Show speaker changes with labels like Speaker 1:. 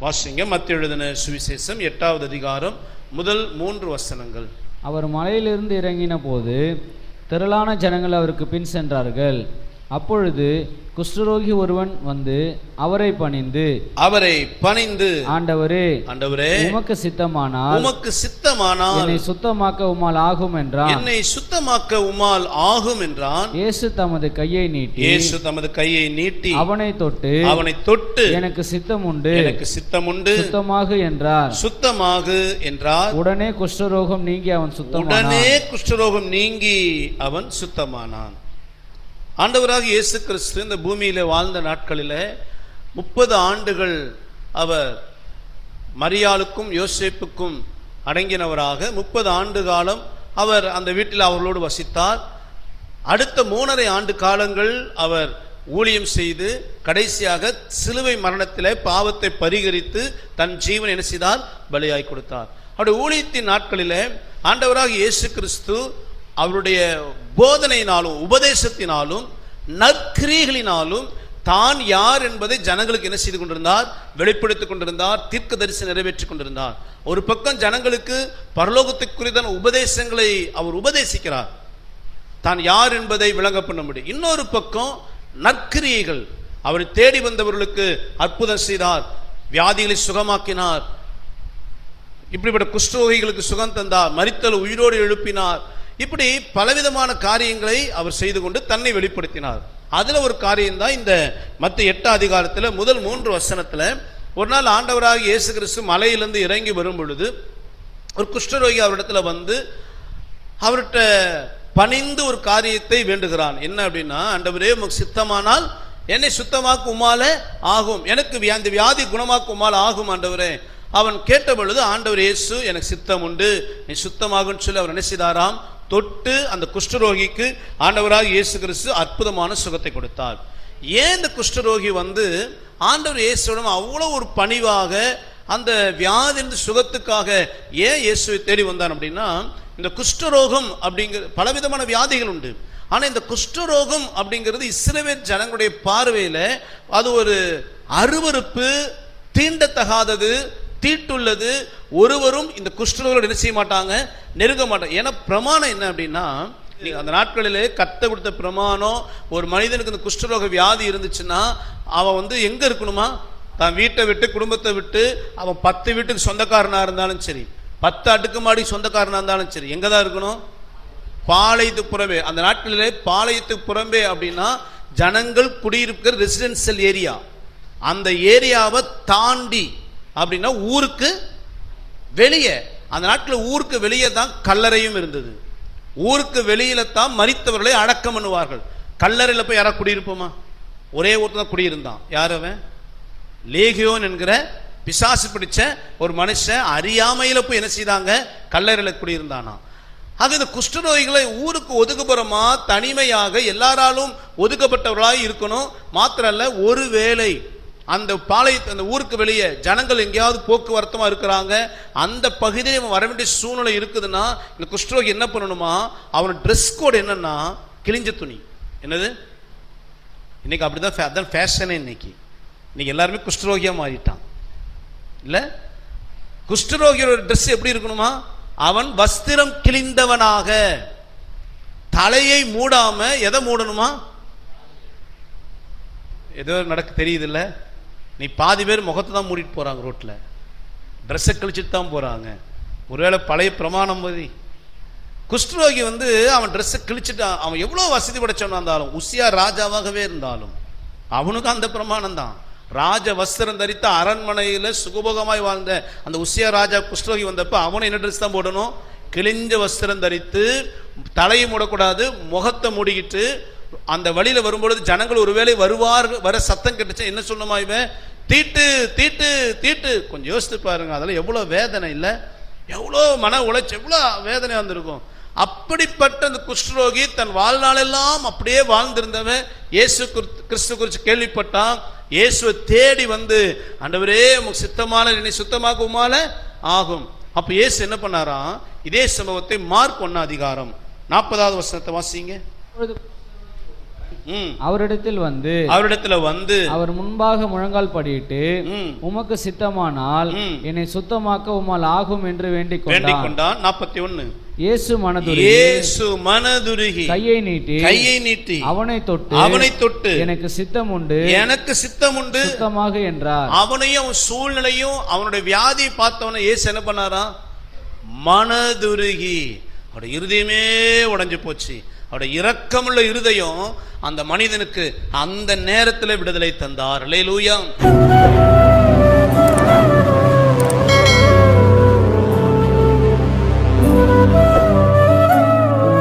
Speaker 1: வாசிங்க. மத்திய எழுதின சுவிசேஷம் எட்டாவது அதிகாரம் முதல் மூன்று வசனங்கள்.
Speaker 2: அவர் மலையிலிருந்து இறங்கின போது திரளான ஜனங்கள் அவருக்கு பின் சென்றார்கள். அப்பொழுது குஷ்டரோகி ஒருவன் வந்து அவரை பணிந்து
Speaker 1: அவரை பணிந்து
Speaker 2: ஆண்டவரே
Speaker 1: ஆண்டவரே
Speaker 2: உமக்கு சித்தமானால்
Speaker 1: உமக்கு சித்தமானால்
Speaker 2: என்னை சுத்தமாக்க உம்மால் ஆகும் என்றான்.
Speaker 1: என்னை சுத்தமாக்க உமால் ஆகும் என்றான்.
Speaker 2: இயேசு தமது கையை நீட்டி
Speaker 1: இயேசு தமது கையை நீட்டி
Speaker 2: அவனை தொட்டு
Speaker 1: அவனை தொட்டு
Speaker 2: எனக்கு சித்தம் உண்டு
Speaker 1: எனக்கு சித்தமுண்டு
Speaker 2: சுத்தமாகு என்றார்.
Speaker 1: சுத்தமாகு என்றார்.
Speaker 2: உடனே குஷ்டரோகம் நீங்கி அவன் சுத்தமானான்.
Speaker 1: உடனே குஷ்டரோகம் நீங்கி அவன் சுத்தமானான். ஆண்டவராக இயேசு கிறிஸ்து இந்த பூமியில் வாழ்ந்த நாட்களில் முப்பது ஆண்டுகள் அவர் மரியாளுக்கும் யோசேப்புக்கும் அடங்கினவராக முப்பது ஆண்டு காலம் அவர் அந்த வீட்டில் அவர்களோடு வசித்தார். அடுத்த மூணரை ஆண்டு காலங்கள் அவர் ஊழியம் செய்து கடைசியாக சிலுவை மரணத்தில் பாவத்தை பரிகரித்து தன் ஜீவன் என்ன செய்தார்? பலியாய் கொடுத்தார். அவருடைய ஊழியத்தின் நாட்களில் ஆண்டவராக இயேசு கிறிஸ்து அவருடைய போதனையினாலும் உபதேசத்தினாலும் நற்கிரிகளினாலும் தான் யார் என்பதை ஜனங்களுக்கு என்ன செய்து கொண்டிருந்தார்? வெளிப்படுத்திக் கொண்டிருந்தார் தீர்க்க தரிசனம் நிறைவேற்றிக் கொண்டிருந்தார். ஒரு பக்கம் ஜனங்களுக்கு பரலோகத்துக்குரியதான உபதேசங்களை அவர் உபதேசிக்கிறார். தான் யார் என்பதை விளங்க பண்ண முடியும். இன்னொரு பக்கம் நற்கிரியைகள் அவரை தேடி வந்தவர்களுக்கு அற்புதம் செய்தார் வியாதிகளை சுகமாக்கினார் இப்படிப்பட்ட குஷ்டரோகிகளுக்கு சுகம் தந்தார் மறித்தல் உயிரோடு எழுப்பினார் இப்படி பலவிதமான காரியங்களை அவர் செய்து கொண்டு தன்னை வெளிப்படுத்தினார். அதுல ஒரு காரியம் தான் இந்த மத்த எட்டு அதிகாரத்தில் முதல் மூன்று வசனத்துல ஒரு நாள் ஆண்டவராக இயேசு கிறிஸ்து மலையிலிருந்து இறங்கி வரும் பொழுது ஒரு குஷ்டரோகி அவரிடத்துல வந்து அவர்கிட்ட பணிந்து ஒரு காரியத்தை வேண்டுகிறான். என்ன அப்படின்னா ஆண்டவரே உமக்கு சித்தமானால் என்னை சுத்தமாக்கு உமால ஆகும். எனக்கு அந்த வியாதி குணமாக்கு உமால ஆகும் ஆண்டவரே. அவன் கேட்ட பொழுது ஆண்டவர் இயேசு எனக்கு சித்தம் உண்டு. நீ சுத்தமாகும்னு சொல்லி அவர் நினைச்சிதாராம் தொட்டு அந்த குஷ்டரோகிக்கு ஆண்டவராக இயேசு கிறிஸ்து அற்புதமான சுகத்தை கொடுத்தார். ஏன் இந்த குஷ்டரோகி வந்து ஆண்டவர் இயேசுவிடம் அவ்வளோ ஒரு பணிவாக அந்த வியாதியின் சுகத்துக்காக ஏன் இயேசுவை தேடி வந்தான் அப்படின்னா இந்த குஷ்டரோகம் அப்படிங்கிற பலவிதமான வியாதிகள் உண்டு. ஆனால் இந்த குஷ்டரோகம் அப்படிங்கிறது இஸ்ரவேல் ஜனங்களுடைய பார்வையில் அது ஒரு அருவருப்பு தீண்டத்தகாதது தீட்டுள்ளது ஒருவரும் இந்த குஷ்டரோகம் என்ன செய்ய மாட்டாங்க? நெருங்க மாட்டாங்க. ஏன்னா பிரமாணம் என்ன அப்படின்னா நீங்கள் அந்த நாட்களிலே கத்த கொடுத்த பிரமாணம் ஒரு மனிதனுக்கு இந்த குஷ்டரோக வியாதி இருந்துச்சுன்னா அவன் வந்து எங்க இருக்கணுமா? தான் வீட்டை விட்டு குடும்பத்தை விட்டு அவன் பத்து வீட்டுக்கு சொந்தக்காரனா இருந்தாலும் சரி பத்து அடுக்குமாடி சொந்தக்காரனா இருந்தாலும் சரி எங்க தான் இருக்கணும்? பாளையத்துக்கு புறம்பே அந்த நாட்களிலே பாளையத்துக்கு புறம்பே அப்படின்னா ஜனங்கள் குடியிருக்கிற ரெசிடென்சியல் ஏரியா அந்த ஏரியாவை தாண்டி அப்படின்னா ஊருக்கு வெளியே. அந்த நாட்டில் ஊருக்கு வெளியே தான் கல்லறையும் இருந்தது. ஊருக்கு வெளியில தான் மறித்தவர்களை அடக்கம் பண்ணுவார்கள். கல்லறையில் போய் யாராவது குடியிருப்போமா? ஒரே ஒருத்தர் தான் குடியிருந்தான். யார் அவன்? லேகியோன் என்கிற பிசாசு பிடிச்ச ஒரு மனுஷன் அறியாமையில் போய் என்ன செய்தாங்க? கல்லறையில் குடியிருந்தானா. ஆக இந்த குஷ்டநோய்களை ஊருக்கு ஒதுக்குப்புறமா தனிமையாக எல்லாராலும் ஒதுக்கப்பட்டவர்களாக இருக்கணும். மாத்திரம் அல்ல ஒருவேளை அந்த பாளையத்து அந்த ஊருக்கு வெளியே ஜனங்கள் எங்கேயாவது போக்குவரத்தமாக இருக்கிறாங்க அந்த பகுதியில் அவன் வர வேண்டிய சூழ்நிலை இருக்குதுன்னா இந்த குஷ்டரோகி என்ன பண்ணணுமா? அவன் ட்ரெஸ் கோடு என்னன்னா கிழிஞ்ச துணி. என்னது? இன்னைக்கு அப்படிதான் ஃபே- அதான் ஃபேஷனே இன்னைக்கு. இன்னைக்கு எல்லாருமே குஷ்டரோகியாக மாறிட்டான். இல்லை? குஷ்டரோகியோட ட்ரெஸ் எப்படி இருக்கணுமா? அவன் வஸ்திரம் கிழிந்தவனாக. தலையை மூடாம எதை மூடணுமா? ஏதோ நடக்க தெரியுதுல்ல? நீ பாதி பேர் முகத்தை தான் மூடிட்டு போகிறாங்க ரோட்டில் ட்ரெஸ்ஸை கழிச்சிட்டு தான் போகிறாங்க ஒருவேளை பழைய பிரமாணம் பதி குஷ்டரோகி வந்து அவன் ட்ரெஸ்ஸை கிழிச்சிட்டான் அவன் எவ்வளோ வசதி படைச்சவனாக இருந்தாலும் உசியா ராஜாவாகவே இருந்தாலும் அவனுக்கும் அந்த பிரமாணம் தான். ராஜ வஸ்திரம் தரித்த அரண்மனையில் சுகபோகமாய் வாழ்ந்த அந்த உசியா ராஜா குஷ்டரோகி வந்தப்போ அவனும் என்ன ட்ரெஸ் தான் போடணும்? கிழிஞ்ச வஸ்திரம் தரித்து தலையை மூடக்கூடாது முகத்தை மூடிக்கிட்டு அந்த வழியில் வரும்பொழுது ஜனங்கள் ஒருவேளை வருவார் வர சத்தம் கேட்டுச்சு என்ன சொல்லணுமா இவன்? தீட்டு தீட்டு தீட்டு. கொஞ்சம் யோசித்து பாருங்க அதெல்லாம் எவ்வளோ வேதனை இல்லை? எவ்வளோ மன உளைச்சி எவ்வளோ வேதனை வந்திருக்கும்? அப்படிப்பட்ட அந்த குஷ்ரோகி தன் வாழ்நாளெல்லாம் அப்படியே வாழ்ந்திருந்தவன் இயேசு கிறிஸ்து- குறித்து கேள்விப்பட்டான். இயேசுவை தேடி வந்து ஆண்டவரே உமக்கு சித்தமான என்னை சுத்தமாகுமால ஆகும். அப்போ இயேசு என்ன பண்ணாராம்? இதே சம்பவத்தை மார்க் ஒன்னா அதிகாரம். நாற்பதாவது வருஷத்தை வாசிங்க.
Speaker 2: அவரிடத்தில் வந்து
Speaker 1: அவரிடத்துல வந்து
Speaker 2: அவர் முன்பாக முழங்கால் படியிட்டு உமக்கு சித்தமானால். என்னை சுத்தமாக்க உம்மால் ஆகும் என்று வேண்டிக் கொண்டான்.
Speaker 1: நாற்பத்தி ஒன்னு
Speaker 2: இயேசு மனதுருகி
Speaker 1: இயேசு மனதுருகி
Speaker 2: கையை நீட்டி
Speaker 1: கையை நீட்டி
Speaker 2: அவனை தொட்டு
Speaker 1: அவனை தொட்டு
Speaker 2: எனக்கு சித்தம் உண்டு
Speaker 1: எனக்கு சித்தம் உண்டு
Speaker 2: சுத்தமாக என்றார்.
Speaker 1: அவனையும் அவன் சூழ்நிலையும் அவனுடைய வியாதியை பார்த்தவன இயேசு என்ன பண்ணாராம்? மனதுருகி. அவருடைய இருதயமே உடைஞ்சு போச்சு. அவருடைய இரக்கமுள்ள இருதயம் அந்த மனிதனுக்கு அந்த நேரத்தில் விடுதலை தந்தார். லூயா